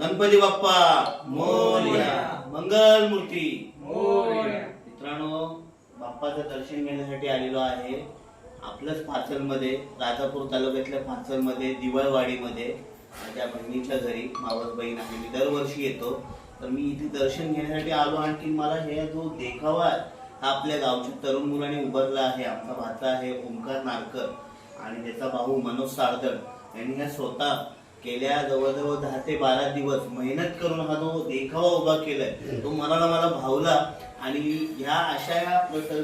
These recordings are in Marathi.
गणपती बाप्पा मोरया. मंगल मूर्ती. मित्रांनो बाप्पाचं दर्शन घेण्यासाठी आलेलो आहे आपल्याच पाचलमध्ये राजापूर तालुक्यातल्या पाचलमध्ये दिवाळवाडीमध्ये. माझ्या बहिणीच्या घरी मावस बहीण आहे मी दरवर्षी येतो. तर मी इथे दर्शन घेण्यासाठी आलो आणखी मला हे जो देखावा हा आपल्या गावच्या तरुण मुलाने उभारला आहे. आमचा भाचा आहे ओंकार नारकर आणि त्याचा भाऊ मनोज सारदळ यांनी ह्या स्वतः गेल्या जवळजवळ दहा ते बारा दिवस मेहनत करून हा जो देखावा उभा केलाय तो मनाला मला भावला. आणि ह्या अशा या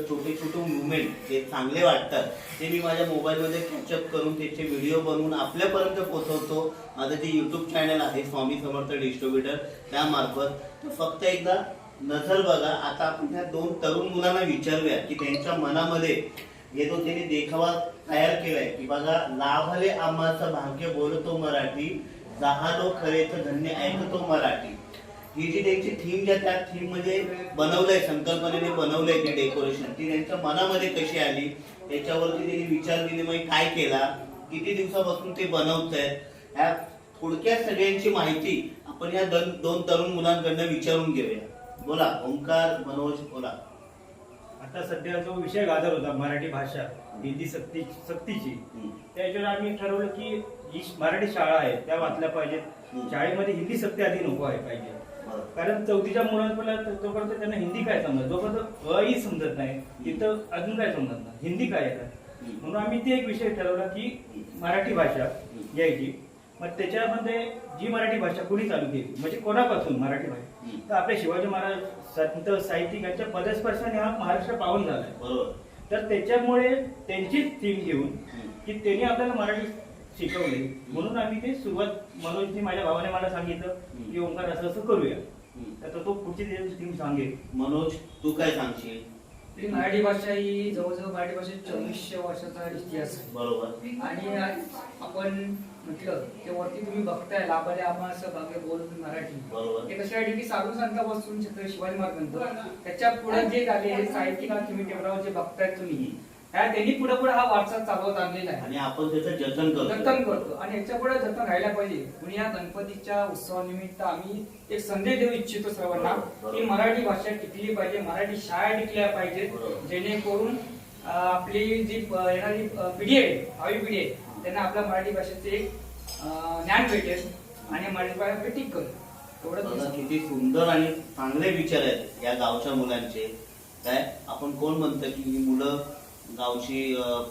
छोटे छोटे मुवमेंट जे चांगले वाटतात ते मी माझ्या मोबाईलमध्ये कॅचअप करून त्याचे व्हिडिओ बनवून आपल्यापर्यंत पोहोचवतो. माझं जे युट्यूब चॅनल आहे स्वामी समर्थ डिस्ट्रीब्युटर त्यामार्फत. तर फक्त एकदा नजर बघा. आता आपण ह्या दोन तरुण मुलांना विचारूया की त्यांच्या मनामध्ये हे त्यांनी देखावा तयार केलाय की बघा लाभले आम्हाचं भाग्य बोलतो मराठी जहालो खरे धन्य ऐकतो मराठी. ही जी त्यांची थीम ज्या त्या थीममध्ये बनवलंय संकल्पनेने बनवलंय ते डेकोरेशन ती त्यांच्या मनामध्ये कशी आली त्याच्यावरती त्यांनी विचार विनिमय काय केला किती दिवसापासून ते बनवत आहेत ह्या थोडक्यात सगळ्यांची माहिती आपण या दोन दोन तरुण मुलांकडनं विचारून घेऊया. बोला ओंकार मनोज बोला. आता सध्या जो विषय गाजर होता मराठी भाषा हिंदी सक्ती सक्तीची. त्याच्यावर आम्ही ठरवलं की जी मराठी शाळा आहे त्या वाचल्या पाहिजेत. शाळेमध्ये हिंदी सक्ती आधी नको आहे पाहिजे. कारण चौथीच्या मुलांपर्यंत जोपर्यंत त्यांना हिंदी काय समजत जोपर्यंत अ ही समजत नाही तिथं अजून काय समजत नाही हिंदी काय आहे हम्म. म्हणून आम्ही ते एक विषय ठरवला की मराठी भाषा घ्यायची मग त्याच्यामध्ये जी मराठी भाषा कुणी चालू केली म्हणजे कोणापासून मराठी भाषा. तर आपले शिवाजी महाराज संत साहित्यिक यांच्या पदस्पर्शाने हा महाराष्ट्र पावन झालाय. बरोबर. तर त्याच्यामुळे त्यांचीच थीम घेऊन. की त्यांनी आपल्याला मराठी शिकवली. म्हणून आम्ही ते सुरुवात मनोजनी माझ्या भावाने मला सांगितलं की ओंकार असं असं करूया. तर तो पुढची थीम सांगेल. मनोज तू काय सांगशील? मराठी भाषा ही जवळजवळ मराठी भाषेत चोवीसशे वर्षाचा इतिहास आहे. बरोबर. आणि आज आपण म्हटलं की वरती तुम्ही बघताय लाभाले आम्हा असं भाग्य बोलत मराठी. बरोबर. हे कशासाठी की साधू संतापासून छत्रपती शिवाजी महाराजांपर्यंत त्याच्या पुढे जे झाले साहित्यिक आणि तुम्ही टेबलावर जे बघताय तुम्ही ह्या त्यांनी पुढे पुढे हा वारसा चालवत आणलेला आहे. आणि आपण त्याचं जतन करतो जतन करतो. आणि याच्यापुढे जतन राहायला पाहिजे. म्हणून या गणपतीच्या उत्सवानिमित्त आम्ही एक संदेश देऊ इच्छितो सर्वांना. की मराठी भाषा टिकली पाहिजे मराठी शाळा टिकल्या पाहिजेत. जेणेकरून आपली जी येणारी पिढी आहे भावी पिढी आहे त्यांना आपल्या मराठी भाषेचे एक ज्ञान भेटेल आणि मराठी भाषा टिक करेल. किती सुंदर आणि चांगले विचार आहेत या गावच्या मुलांचे. काय? आपण कोण म्हणतं की ही मुलं गावची अं,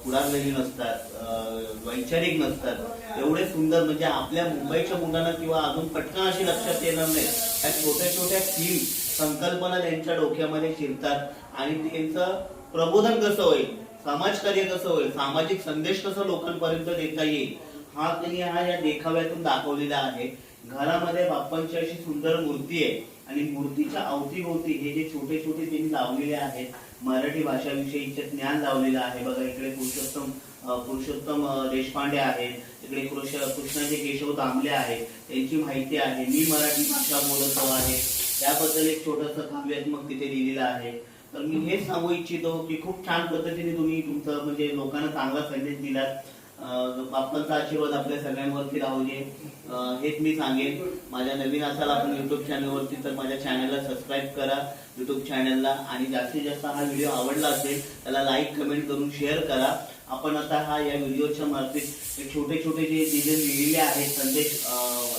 नसतात वैचारिक नसतात. एवढे सुंदर म्हणजे आपल्या मुंबईच्या मुलांना किंवा अजून पटकन अशी लक्षात येणार नाही. त्या छोट्या छोट्या थीम संकल्पना त्यांच्या डोक्यामध्ये शिरतात आणि त्यांचं प्रबोधन कसं होईल समाजकार्य कसं होईल सामाजिक संदेश कसं लोकांपर्यंत देता येईल हा त्यांनी हा या देखाव्यातून दाखवलेला आहे. घरामध्ये बाप्पांची अशी सुंदर मूर्ती आहे. आणि मूर्तीच्या अवतीभोवती हे जे छोटे छोटे त्यांनी लावलेले आहेत मराठी भाषाविषयीचे ज्ञान लावलेलं आहे. बघा इकडे पुरुषोत्तम पुरुषोत्तम देशपांडे आहेत इकडे कृष्णाचे केशव दामले आहेत त्यांची माहिती आहे. मी मराठी भाषा बोलतो आहे. त्याबद्दल एक छोटस काव्यात्मक तिथे लिहिलेलं आहे. तर मी हेच सांगू इच्छितो की खूप छान पद्धतीने तुम्ही तुमचं म्हणजे लोकांना चांगला संदेश दिलात. बाप्पांचा आशीर्वाद आपल्या सगळ्यांवरती राहू दे. हेच मी सांगेन. माझ्या नवीन असाल आपण युट्यूब चॅनलवरती तर माझ्या चॅनलला सबस्क्राईब करा युट्यूब चॅनलला आणि जास्तीत जास्त हा व्हिडिओ आवडला असेल त्याला लाईक कमेंट करून शेअर करा. आपण आता हा या व्हिडिओच्या मार्फत छोटे छोटे जे जे लिहिलेले आहेत संदेश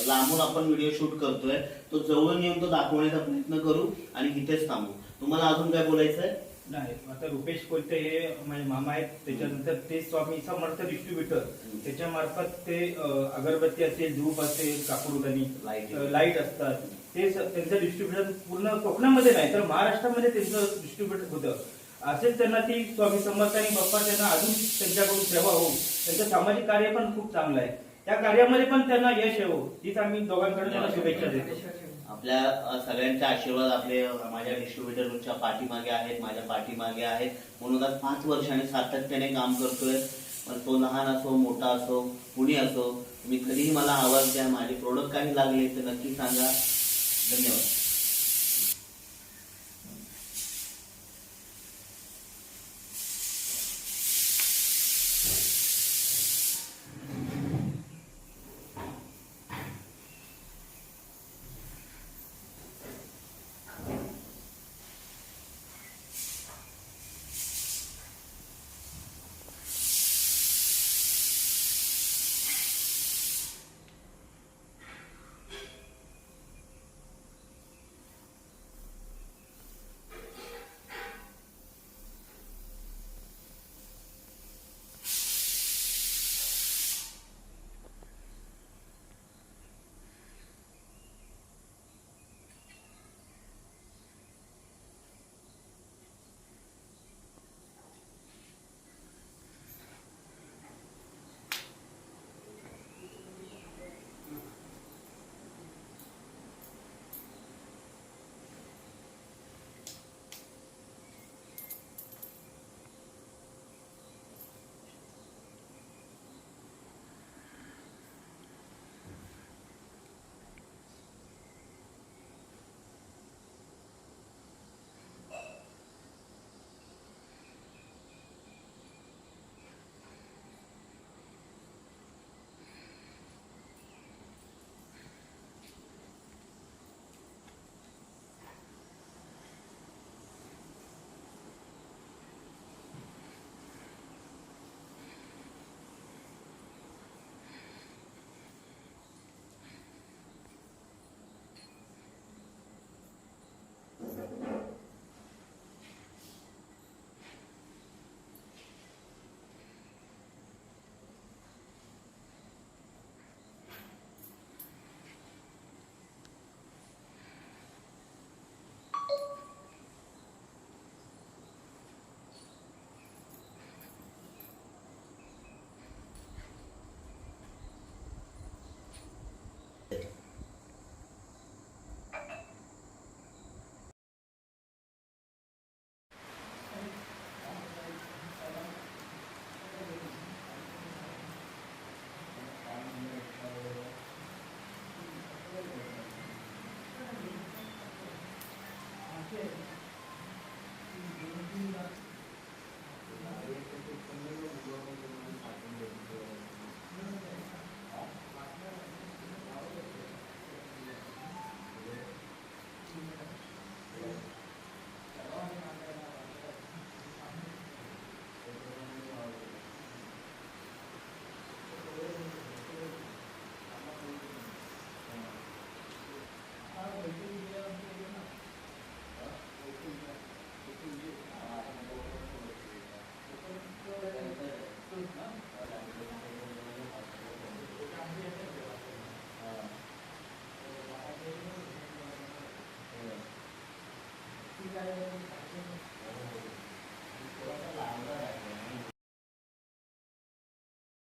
लांबून आपण व्हिडिओ शूट करतोय तो जवळून येऊन तो दाखवण्याचा प्रयत्न करू आणि इथेच थांबू. तुम्हाला अजून काय बोलायचं आहे नाही आता रुपेश कोलते हे माझे मामा आहेत. त्याच्यानंतर ते स्वामी समर्थ डिस्ट्रीब्युटर त्याच्या मार्फत ते अगरबत्ती असेल धूप असेल कापूरदानी. अं, लाइट असतात. ते त्यांचं डिस्ट्रीब्युशन पूर्ण कोकणामध्ये नाही तर महाराष्ट्रामध्ये त्यांचं डिस्ट्रीब्युटर होतं. असेच त्यांना ती स्वामी समर्थ आणि बाप्पा त्यांना अजून त्यांच्याकडून सेवा हो त्यांचं सामाजिक कार्य पण खूप चांगलं आहे. त्या कार्यामध्ये पण त्यांना यश येवो हीच आम्ही दोघांकडे त्यांना शुभेच्छा देतो. आपल्या अ, सगळ्यांचे आशीर्वाद आपले माझ्या डिस्ट्रीब्युटरच्या पाठीमागे आहेत माझ्या पाठीमागे आहेत. म्हणून आज पाच वर्षाने सातत्याने काम करतोय. पण तो लहान असो मोठा असो कुणी असो तुम्ही कधीही मला आवाज द्या माझे प्रोडक्ट काही लागले तर नक्की सांगा. धन्यवाद.